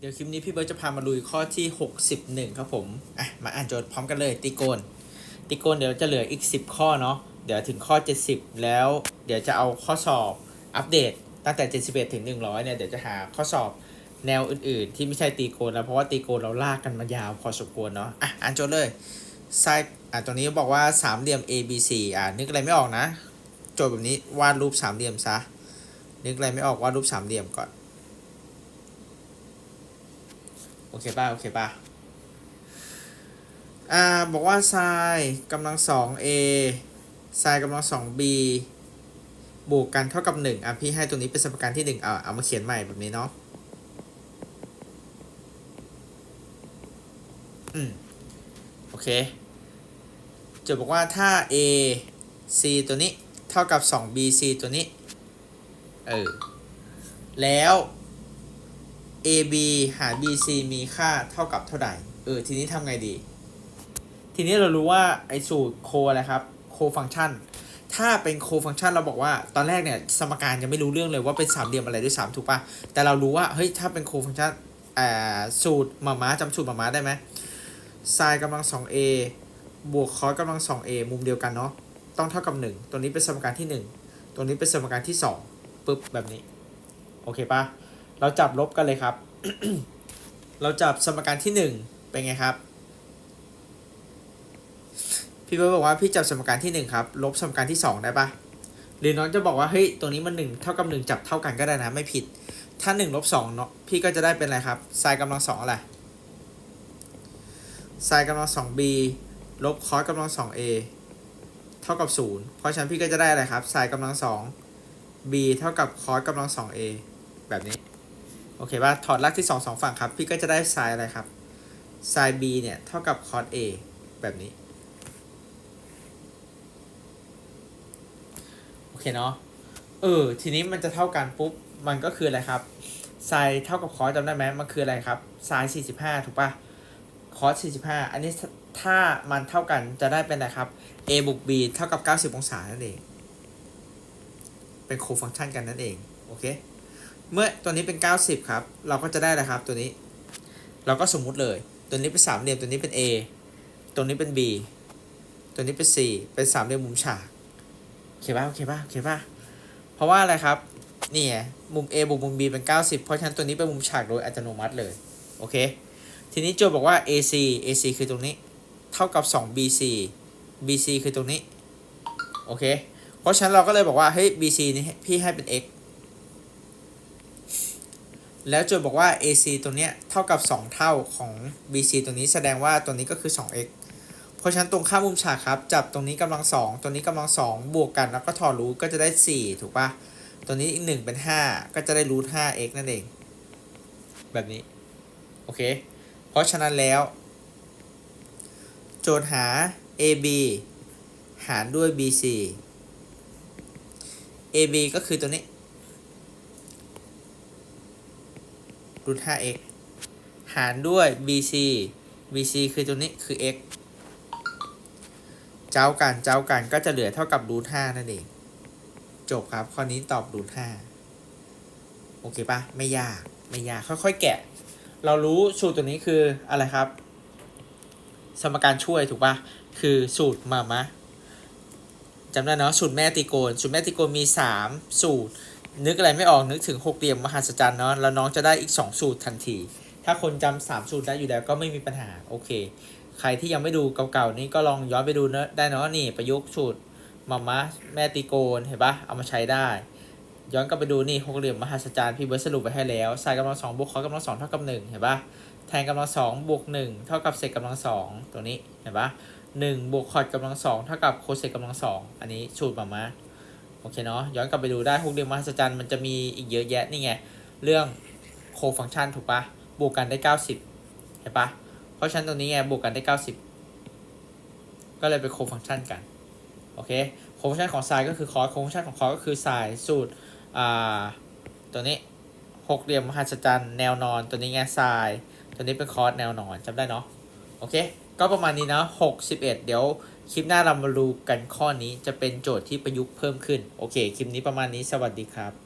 เดี๋ยวคลิปนี้พี่เบิร์ตจะพามาลุยข้อที่ 61 ครับผมอะมาอ่านโจทย์พร้อมกันเลยตีโกนตีโกนเดี๋ยวจะเหลืออีก 10 ข้อเนาะเดี๋ยวถึงข้อ 70 แล้ว เดี๋ยวจะเอาข้อสอบอัปเดตตั้งแต่ 71 ถึง 100 เนี่ย เดี๋ยวจะหาข้อสอบแนวอื่น ๆ ที่ไม่ใช่ตีโกนแล้วเพราะว่าตีโกนเราลากกันมายาวพอสมควรเนาะอะอ่านโจทย์เลยไซอะตรงนี้บอกว่าสามเหลี่ยม A B C อะนึกอะไรไม่ออกนะ โจทย์แบบนี้วาดรูปสามเหลี่ยมซะนึกอะไรไม่ออกวาดรูปสามเหลี่ยมก่อน โอเคป่ะ โอเคป่ะ อ่า บอกว่าไซน์กำลังสอง a ไซน์กำลังสอง b บวกกันเท่ากับหนึ่งอะ พี่ให้ตัวนี้เป็นสมการที่หนึ่งเอาเอามาเขียนใหม่แบบนี้เนาะ อืม โอเคจะบอกว่าถ้า a c ตัวนี้เท่ากับ 2 b c ตัวนี้ เออ แล้ว AB หาร BC มีค่าเท่ากับเท่าใดเออ ทีนี้ทำไงดี ทีนี้เรารู้ว่าไอ้สูตรโคอะไรครับ โคฟังก์ชัน ถ้าเป็นโคฟังก์ชันเราบอกว่า ตอนแรกเนี่ยสมการยังไม่รู้เรื่องเลยว่าเป็นสามเหลี่ยมอะไรด้วยซ้ำถูกปะแต่เรารู้ว่า เฮ้ย ถ้าเป็นโคฟังก์ชันอ่าสูตรมาม้าจำสูตรมาม้าได้ไหมไซน์กำลัง 2a บวกคอสกำลัง 2a มุมเดียวกันเนาะ ต้องเท่ากับ 1 ตัวนี้เป็นสมการที่ 1 ตัวนี้เป็นสมการที่ 2ปึ๊บแบบนี้ โอเคป่ะ เราจับลบกันเลยครับ เราจับสมการที่หนึ่งเป็นไงครับ พี่เบิร์ดบอกว่าพี่จับสมการที่หนึ่งครับ ลบสมการที่สองได้ปะหรือน้องจะบอกว่าเฮ้ยตรงนี้มันหนึ่งเท่ากับหนึ่งจับเท่ากันก็ได้นะไม่ผิด ถ้าหนึ่งลบสองเนาะพี่ก็จะได้เป็นอะไรครับไซน์กำลังสองอะไรไซน์กำลังสอง b ลบคอสกำลังสอง a เท่ากับศูนย์เพราะฉะนั้นพี่ก็จะได้อะไรครับไซน์กำลังสอง b เท่ากับคอสกำลังสอง a แบบนี้ โอเคป่ะถอดรากที่สองสองฝั่งครับ พี่ก็จะได้ไซน์อะไรครับไซน์ b เนี่ยเท่ากับ cos a แบบนี้ โอเคเนาะเออ ทีนี้มันจะเท่ากันปุ๊บ มันก็คืออะไรครับไซน์เท่ากับคอสจำได้ไหมมันคืออะไรครับไซน์สี่สิบห้าถูกป่ะคอสสี่สิบห้าอันนี้ถ้ามันเท่ากันจะได้เป็นอะไรครับ a บวก b เท่ากับเก้าสิบองศานั่นเอง เป็นโคฟังก์ชันกันนั่นเอง โอเค เมื่อตัวนี้เป็น 90 ครับ เราก็จะได้นะครับตัวนี้ เราก็สมมุติเลย ตัวนี้เป็นสามเหลี่ยม ตัวนี้เป็น A ตัวนี้เป็น B ตัวนี้เป็น C เป็นสามเหลี่ยมมุมฉากโอเคป่ะโอเคป่ะโอเคป่ะเพราะว่าอะไรครับ นี่ไงมุม A บวกมุม B เป็น 90 เพราะฉะนั้นตัวนี้เป็นมุมฉากโดยอัตโนมัติเลย โอเค ทีนี้โจทย์บอกว่า AC AC คือตรงนี้ เท่ากับ 2 BC BC คือตรงนี้ โอเค เพราะฉะนั้นเราก็เลยบอกว่า เฮ้ย BC นี่พี่ให้เป็น x แล้วโจทย์บอกว่า AC ตัวเนี้ยเท่ากับ 2 เท่าของ BC ตัวนี้แสดงว่าตัวนี้ก็คือ 2x เพราะฉะนั้นตรงข้ามุมฉากครับ จับตรงนี้กำลัง 2 ตัวนี้กำลัง 2 บวกกันแล้วก็ถอดรูทก็จะได้ 4 ถูกปะตัวนี้อีก 1 เป็น 5 ก็จะได้รูท 5x นั่นเอง แบบนี้ โอเค เพราะฉะนั้นแล้ว โจทย์หา AB หารด้วย BC AB ก็คือตัวนี้ รูท 5x หารด้วย bc bc คือตัวนี้คือ x เจ้ากันเจ้ากันก็จะเหลือเท่ากับรูท 5 นั่นเอง จบครับ ข้อนี้ตอบรูท 5 โอเคปะไม่ยาก ไม่ยาก ค่อยๆ แกะ เรารู้สูตรตัวนี้คืออะไรครับ สมการช่วยถูกปะคือสูตรมามะจำได้เนาะสูตรแม่ตีโกน สูตรแม่ตีโกนมี 3 สูตร นึกอะไรไม่ออกนึกถึงหกเหลี่ยมมหัศจรรย์เนาะแล้วน้องจะได้อีก 2 สูตรทันที ถ้าคนจำสามสูตรได้อยู่แล้วก็ไม่มีปัญหาโอเค ใครที่ยังไม่ดูเก่าๆนี้ก็ลองย้อนไปดูเนอะได้เนาะนี่ประยุกต์สูตรมาม่าแม่ตีโกนเห็นปะเอามาใช้ได้ ย้อนกลับไปดูนี่หกเหลี่ยมมหัศจรรย์พี่เบิร์ดสรุปไว้ให้แล้วไซน์กำลังสองบวกคอสกำลังสองเท่ากับหนึ่งเห็นปะแทนกำลังสองบวกหนึ่งเท่ากับเศษกำลังสองตัวนี้เห็นปะหนึ่งบวกคอสกำลังสองเท่ากับโคเศษกำลังสองอันนี้สูตรมาม่า อเคเนาะย้อนกลับไปดูได้หกเหลี่ยมมหัศจรรย์มันจะมีอีกเยอะแยะนี่ไง เรื่องโคฟังก์ชันถูกปะบวกกันได้ 90 เห็นปะเพราะฉะนั้นตรงนี้ไงบวกกันได้ 90 ก็เลยเป็นโคฟังก์ชันกันโอเคโคฟังก์ชันของไซน์ก็คือคอสโคฟังก์ชันของคอสก็คือไซน์สูตรอ่าตัวนี้หกเหลี่ยมมหัศจรรย์แนวนอนตัวนี้ไงไซน์ตัวนี้เป็นคอสแนวนอนจำได้เนาะโอเค ก็ประมาณนี้นะ 61 เดี๋ยวคลิปหน้าเรามาดูกันข้อนี้จะเป็นโจทย์ที่ประยุกต์เพิ่มขึ้น โอเค คลิปนี้ประมาณนี้สวัสดีครับ